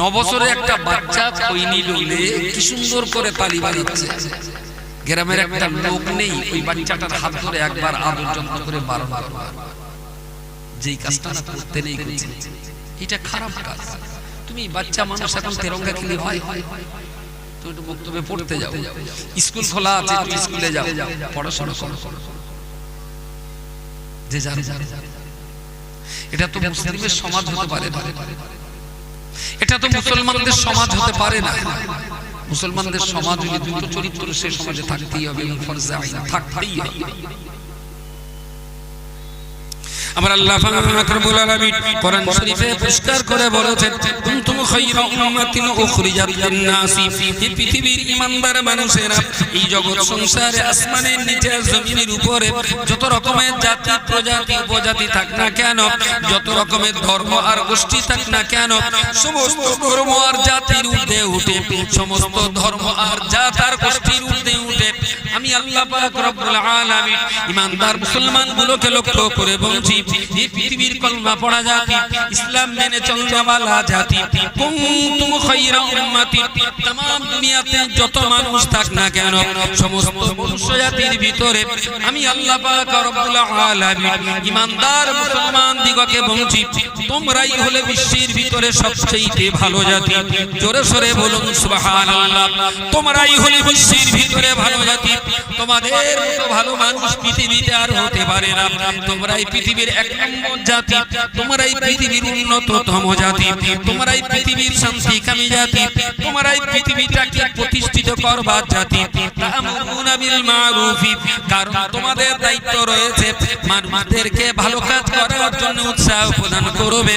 নবছরে একটা বাচ্চা খৈনি লোলে কি সুন্দর করে তালি বাজাচ্ছে। গ্রামের একটা লোক নেই ওই বাচ্চাটার হাত ধরে একবার আদর যত্ন করে বারণ করবার যেই কাজটা না করতে নেই করছে। এটা খারাপ কাজ। তুমি বাচ্চা মানুষ এখন তেরঙ্গা খেলে হয়? তুমি একটু বক্তব্যে পড়তে যাও। স্কুল খোলা আছে একটু স্কুলে যাও। পড়াশোনা করো। যে জানে এটা তো মুসলিমের সমাজ হতে পারে এটা তো মুসলমানদের সমাজ হতে পারে না। মুসলমানদের সমাজ যদি দুটো চরিত্র সে সমাজে থাকতেই হবে। থাকতেই হবে। আমার আল্লাহ পাক আলামিন কোরআন শরীফে পরিষ্কার করে বলেছেন, কুনতুম খায়রা উম্মাতিন উখরিজাত লিন-নাসি। এই পৃথিবীর ইমানদার মানুষেরা এই জগৎ সংসারে আসমানের নিচে, জমিনের উপরে যত রকমের জাতি, প্রজাতি, উপজাতি থাক না কেন, যত রকমের ধর্ম আর গোষ্ঠী থাক না কেন, সমস্ত ধর্ম আর জাতির ঊর্ধ্বে উঠে, সমস্ত ধর্ম আর জাত আর গোষ্ঠীর ঊর্ধ্বে উঠে। আমি আল্লাহ পাক রব্বুল আলামিন মুসলমান গুলোকে লক্ষ্য করে বলছি এই পৃথিবীর কলমা পড়া জাতি ইসলাম মেনে চলনেওয়ালা জাতি কুনতুম খায়রা উম্মাতি तमाम দুনিয়াতে যত মানুষ থাক না কেন সমস্ত মনুষ্য জাতির ভিতরে আমি আল্লাহ পাক রব্বুল আলামিন ইমানদার মুসলমান দিগকে বলছি তোমরাই হলে বিশ্বের ভিতরে সবচেয়ে ভালো জাতি জোরে সরে বলুন সুবহানাল্লাহ তোমরাই হলে বিশ্বের ভিতরে ভালো জাতি তোমাদের মতো ভালো মানুষ পৃথিবীতে আর হতে পারে না তোমরাই পৃথিবীর ভালো কাজ করার জন্য উৎসাহ প্রদান করবে।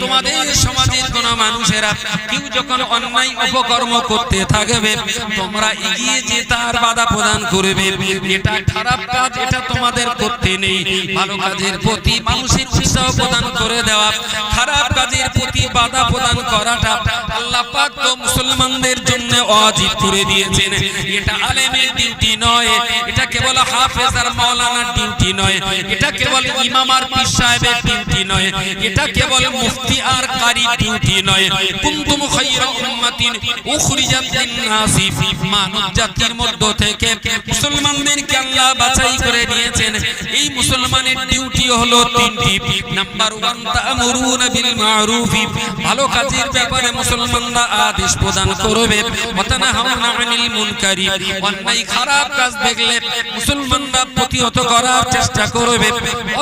তোমাদের সমাজের কোন মানুষেরা কেউ যখন অন্যায় অপকর্ম করতে থাকবে, তোমরা এগিয়ে যে তার বাধা প্রদান করবে। এটা খারাপ কাজ, এটা তোমাদের করতে নেই। ভালো কাজের প্রতি মানুষের উৎসাহ প্রদান করে দেওয়া, খারাপ কাজের প্রতি বাধা প্রদান করাটা আল্লাহ পাক তো মুসলমানদের জন্য অজিব করে দিয়েছেন। এটা আলেমের ডিউটি নয়, এটা কেবল হাফেজ আর মাওলানার ডিউটি নয়, এটা কেবল ইমাম আর পীর সাহেবের ডিউটি নয়, এটা কেবল মুফতি আর কারি ডিউটি নয়। কুনতুম খায়রা উম্মাতিন উখরিজাত লিন-নাসি মানব জাতির মধ্য থেকে মুসলমানদেরকে আল্লাহ বাছাই করে নিয়েছেন এই মুসলমানের ডিউটি হলো তিনটি নাম্বার ওয়ান তা'মুরুনা বিল মারুফি ভালো কাজের ব্যাপারে মুসলমানরা আদেশ প্রদান করবে। আনিল মুনকারি। খারাপ কাজ দেখলে মুসলমানরা প্রতিহত করার চেষ্টা করবে।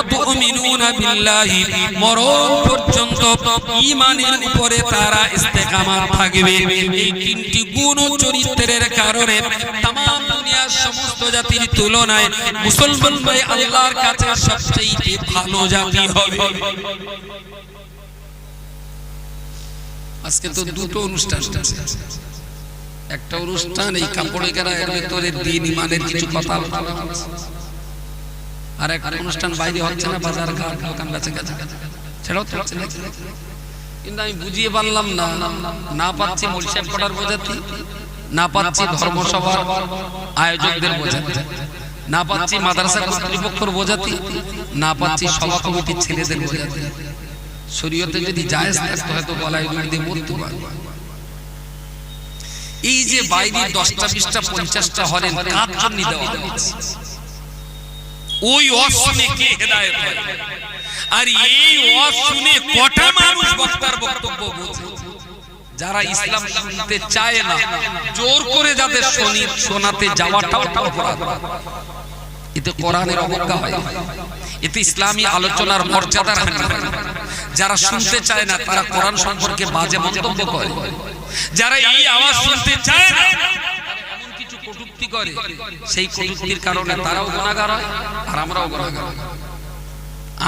অতুমিনুনা বিল্লাহি। মরণ পর্যন্ত ঈমানের উপরে তারা ইস্তেকামাত থাকবে। এই তিনটি গুণ চরিত্রের কারণে তাম দুনিয়ার সমস্ত জাতির তুলনায় মুসলমান ভাই আল্লাহর কাছে সবচেয়ে ভালো জাতি হবে আজকে তো দুটো অনুষ্ঠান একটা অনুষ্ঠান এই কাপড়ে কেরা এর ভেতরে দিন ইমানের কিছু কথা। আর একটা অনুষ্ঠান বাইরে হচ্ছে না, বাজার ঘাট, দোকান বেচে গেছে সেটাও তো হচ্ছে না। কিন্তু আমি বুঝিয়ে পারলাম না না পাচ্ছি মরিসাব করার বোঝাতে না পাচ্ছি ধর্মসভার আয়োজকদের বোঝাতে, না পাচ্ছি মাদ্রাসা কর্তৃপক্ষের বোঝাতে, না পাচ্ছি সভা কমিটির ছেলেদের বোঝাতে। শরীয়তে যদি জায়েজ থাকতো, হয়তো গলায় দড়ি দিয়ে মরতে পারবে এই যে বাইরে দশটা বিশটা পঞ্চাশটা হলেন কার জন্য দেওয়া ওই অশুনে কে হেদায়েত হয়? আর এই অশুনে কটা মানুষ বক্তার বক্তব্য বোঝে? যারা ইসলাম শুনতে চায় না জোর করে যাদের শনি শোনাতে যাওয়াটাও অপরাধ। এতে কোরআনের অবজ্ঞা হয়। এতে ইসলামী আলোচনার মর্যাদার হানি হয়। যারা শুনতে চায় না তারা কোরআন সম্পর্কে বাজে মন্তব্য করে। যারা এই আওয়াজ শুনতে চায় না এমন কিছু কটূক্তি করে। সেই কটূক্তির কারণে তারাও গুনাহগার হয় আর আমরাও গুনাহগার হই।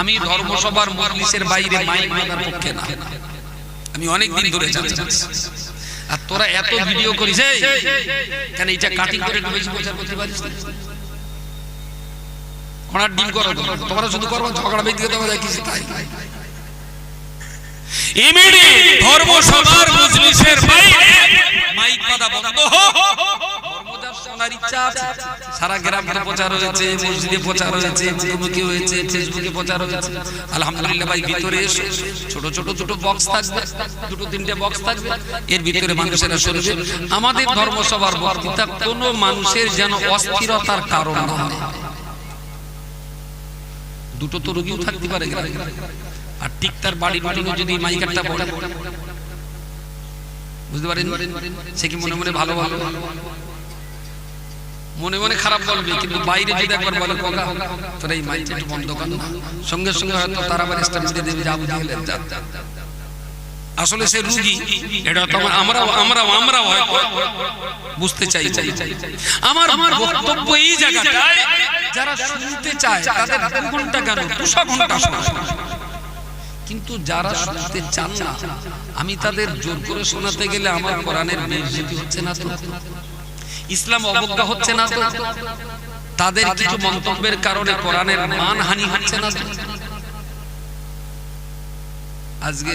আমি ধর্মসভার মজলিসের বাইরে মাইক বাঁধার পক্ষে না। আমি অনেক দিন ধরে যাচ্ছি আর তোরা এত ভিডিও করিস এই, কেন এটা কাটিং করে একটু বেশি প্রচার করতে পারিস? ঘোড়ার ডিম করো তোমরা। শুধু করব ঝগড়া বেঁধে তোমরা কিছু তাই ইমিডি ধর্মসভার মজলিসের বাইরে মাইক কথা বন্ধ দুটো আমাদের ধর্মসভার বক্তৃতা, কোনো মানুষের যেন অস্থিরতার কারণ না হয়। দুটো তো রোগীও থাকতে পারে আর ঠিক তার বাড়ি মিটিংয়ে যদি মাইকারটা পড়ে বুঝতে পারেন? সে কি মনে মনে ভালো ভালো মনে মনে খারাপ বলবে, কিন্তু বাইরে যদি একবার বলে কোকা তোর এই মাইকটা একটু বন্ধ কর না। সঙ্গে সঙ্গে হয়তো তার আবার স্টার দিয়ে দেবে দিয়ে যা আসলে সে রুগী, এটা তো আমরা আমরাও আমরাও আমরাও বুঝতে চাই চাই আমার আমার বক্তব্য এই জায়গাটায়, যারা শুনতে চায়, তাদের দু ঘণ্টা কেন দুশো ঘণ্টা কিন্তু যারা শুনতে চান না, আমি তাদের জোর করে শোনাতে গেলে আমার কোরআনের বেইজ্জতি হচ্ছে না তো? ইসলাম অবজ্ঞা হচ্ছে না তো? তাদের কিছু মন্তব্যের কারণে কোরআনের মানহানি হচ্ছে না আজকে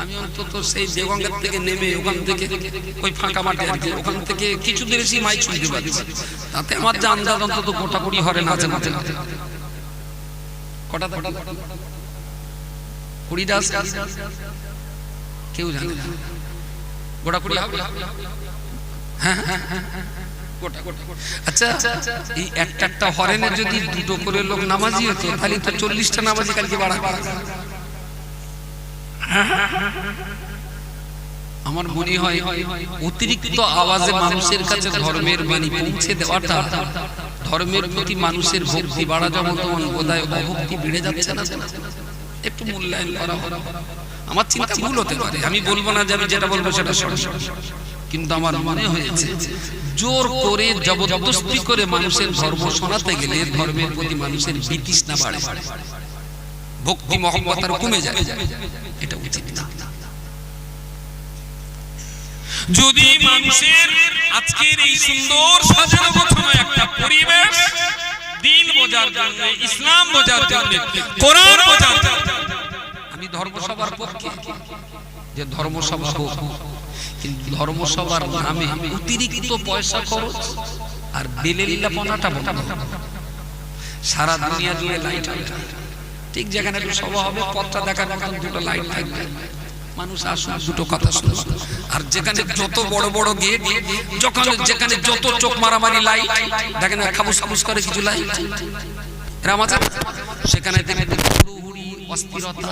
আমি অন্তত সেই দেগঙ্গার থেকে নেমে ওখান থেকে ওই ফাঁকা মাঠে আর ওখান থেকে কিছু সেই মাইক শুনতে পাচ্ছি। তাতে আমার যে আন্দাজ অন্তত গোটা কুড়ি হরে নাচে নাচে নাচে কটা কটা কুড়িটা কেউ জানে না। গোটা কুড়ি আচ্ছা আমার মনে হয় অতিরিক্ত আওয়াজে মানুষের কাছে ধর্মের বাণী পৌঁছে দেওয়াটা, ধর্মের প্রতি মানুষের ভক্তি বাড়া যাব তেমন বোধহয় অভক্তি বেড়ে যাচ্ছে না? একটু মূল্যায়ন করা আমার চিন্তা ভুল হতে পারে। আমি বলব না যে আমি যেটা বলব সেটা সঠিক। কিন্তু আমার মনে হয়েছে, জোর করে জবরদস্তি করে মানুষের ধর্ম শোনাতে গেলে ধর্মের প্রতি মানুষের বিতৃষ্ণা বাড়ে। ভক্তি মহব্বত কমে যায়। এটা উচিত না। যদি মানুষের আজকের এই সুন্দর সাজানো গোছানো একটা পরিবেশ, দিন বোঝার জন্য, ইসলাম বোঝার জন্য, কোরআন বোঝার জন্য, আমি ধর্মসভার পক্ষে যে ধর্মসভা হোক কিন্তু ধর্মসভার নামে অতিরিক্ত পয়সা খরচ আর বেলেলিলাপনাটা বন্ধ। সারা দুনিয়া জুড়ে লাইট ঠিক যেখানে একটু সভা হবে, পথটা দেখার মতন দুটো লাইট থাকবে। মানুষ আসুন দুটো কথা শুনবে আর যেখানে যত বড় বড় গেট যখন যেখানে যত চোখ মারামারি লাইট দেখেন খাবুস খাবুস করে কিছু লাইট এরা সেখানে অস্থিরতা।